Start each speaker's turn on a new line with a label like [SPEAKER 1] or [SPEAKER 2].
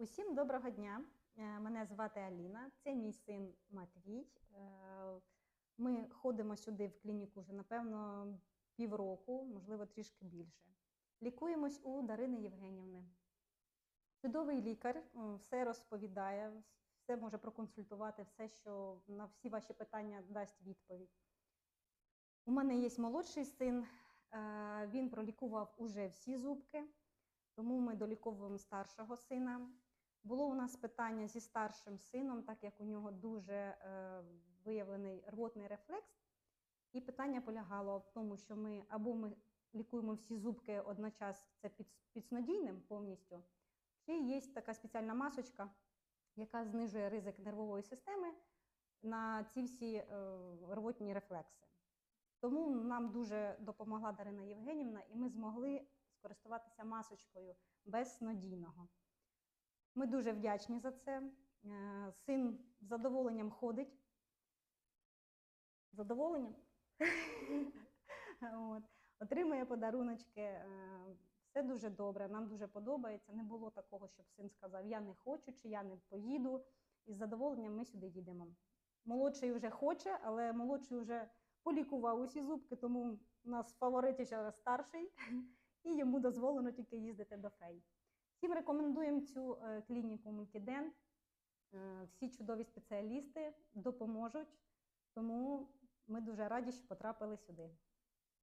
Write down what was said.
[SPEAKER 1] Усім доброго дня. Е, Мене звати Аліна, це мій син Матвій. Е, Ми ходимо сюди в клініку вже, напевно, півроку, можливо, трішки більше. Лікуємось у Дарини Євгенівни. Чудовий лікар, все розповідає, все може проконсультувати, все, що на всі ваші питання дасть відповідь. У мене є молодший син, е, він пролікував уже всі зубки, тому ми доліковуємо старшого сина. Було у нас питання зі старшим сином, так як у нього дуже е, виявлений рвотний рефлекс. І питання полягало в тому, що ми або ми лікуємо всі зубки одночас, це під, підснодійним повністю, чи є така спеціальна масочка, яка знижує ризик нервової системи на ці всі е, рвотні рефлекси. Тому нам дуже допомогла Дарина Євгенівна, і ми змогли скористуватися масочкою без снодійного. Ми дуже вдячні за це. Е, Син з задоволенням ходить. Задоволенням? От. Отримує подаруночки. е, Все дуже добре, нам дуже подобається. Не було такого, щоб син сказав, я не хочу чи я не поїду. І з задоволенням ми сюди їдемо. Молодший вже хоче, але молодший вже полікував усі зубки, тому у нас фаворит ще старший, і йому дозволено тільки їздити до фей. Всім рекомендуємо цю е, клініку Мультідент. Е, Всі чудові спеціалісти допоможуть, тому ми дуже раді, що потрапили сюди.